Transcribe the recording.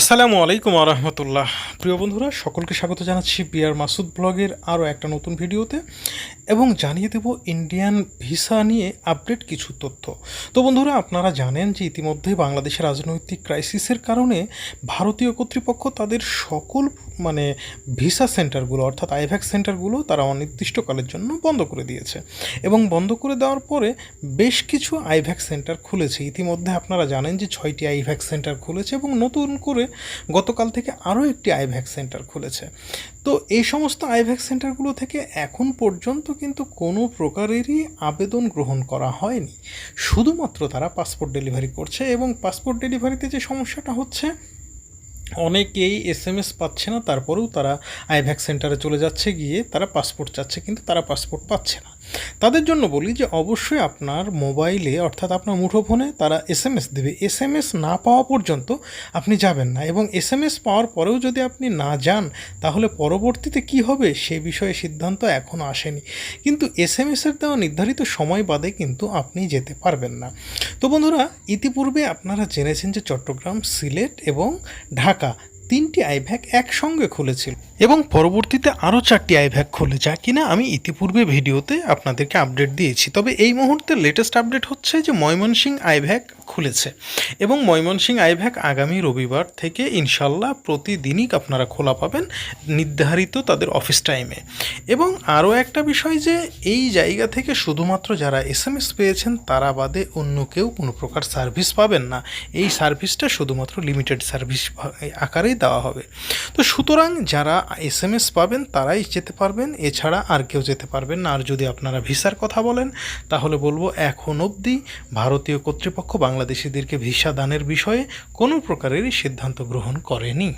আসসালামু আলাইকুম আরহামতুল্লাহ প্রিয় বন্ধুরা, সকলকে স্বাগত জানাচ্ছি বিআর মাসুদ ব্লগের আরও একটা নতুন ভিডিওতে। এবং জানিয়ে দেব ইন্ডিয়ান ভিসা নিয়ে আপডেট কিছু তথ্য। তো বন্ধুরা, আপনারা জানেন যে ইতিমধ্যে বাংলাদেশের রাজনৈতিক ক্রাইসিসের কারণে ভারতীয় কর্তৃপক্ষ তাদের সকল মানে ভিসা সেন্টারগুলো অর্থাৎ আইভ্যাক সেন্টারগুলো তারা অনির্দিষ্টকালের জন্য বন্ধ করে দিয়েছে। এবং বন্ধ করে দেওয়ার পরে বেশ কিছু আইভ্যাক সেন্টার খুলেছে। ইতিমধ্যে আপনারা জানেন যে ছয়টি আইভ্যাক সেন্টার খুলেছে এবং নতুন করে গতকাল থেকে আরও একটি আইভ্যাক সেন্টার খুলেছে। তো এই সমস্ত আইভ্যাক সেন্টারগুলো থেকে এখন পর্যন্ত কিন্তু কোনো প্রকারেরই আবেদন গ্রহণ করা হয়নি। শুধুমাত্র তারা পাসপোর্ট ডেলিভারি করছে এবং পাসপোর্ট ডেলিভারিতে যে সমস্যাটা হচ্ছে, অনেকেই এস এম এস পাচ্ছে না, তারপরেও তারা আইভ্যাক সেন্টারে চলে যাচ্ছে, গিয়ে তারা পাসপোর্ট চাচ্ছে, কিন্তু তারা পাসপোর্ট পাচ্ছে না। তাদের জন্য বলি যে অবশ্যই আপনার মোবাইলে, অর্থাৎ আপনার মুঠোফোনে তারা এস এম এস দেবে। এস এম এস না পাওয়া পর্যন্ত আপনি যাবেন না এবং এস এম এস পাওয়ার পরেও যদি আপনি না যান, তাহলে পরবর্তীতে কি হবে সে বিষয়ে সিদ্ধান্ত এখনও আসেনি। কিন্তু এস এম এসের দেওয়া নির্ধারিত সময় বাদে কিন্তু আপনি যেতে পারবেন না। তো বন্ধুরা, ইতিপূর্বে আপনারা জেনেছেন যে চট্টগ্রাম, সিলেট এবং ঢাকা তিনটি আইভ্যাক একসঙ্গে খুলেছিল এবং পরবর্তীতে আরও চারটি আইভ্যাক খুলে যা কিনা আমি ইতিপূর্বে ভিডিওতে আপনাদেরকে আপডেট দিয়েছি। তবে এই মুহূর্তে লেটেস্ট আপডেট হচ্ছে যে ময়মনসিং আইভ্যাক খুলেছে এবং ময়মনসিং আইভ্যাক আগামী রবিবার থেকে ইনশাল্লাহ প্রতিদিনই আপনারা খোলা পাবেন নির্ধারিত তাদের অফিস টাইমে এবং আরও একটা বিষয় যে এই জায়গা থেকে শুধুমাত্র যারা এস এম এস পেয়েছেন তারা বাদে অন্য কেউ কোনো প্রকার সার্ভিস পাবেন না। এই সার্ভিসটা শুধুমাত্র লিমিটেড সার্ভিস আকারেই দেওয়া হবে। তো সুতরাং যারা এস এম এস পাবেন, তারাই যেতে পারবেন। এছাড়া আর কেউ যেতে পারবেন না। আর যদি আপনারা ভিসার কথা বলেন, তাহলে বলব এখন অবধি ভারতীয় কর্তৃপক্ষ বাংলাদেশিদেরকে ভিসা দানের বিষয়ে কোনো প্রকারেরই সিদ্ধান্ত গ্রহণ করেনি।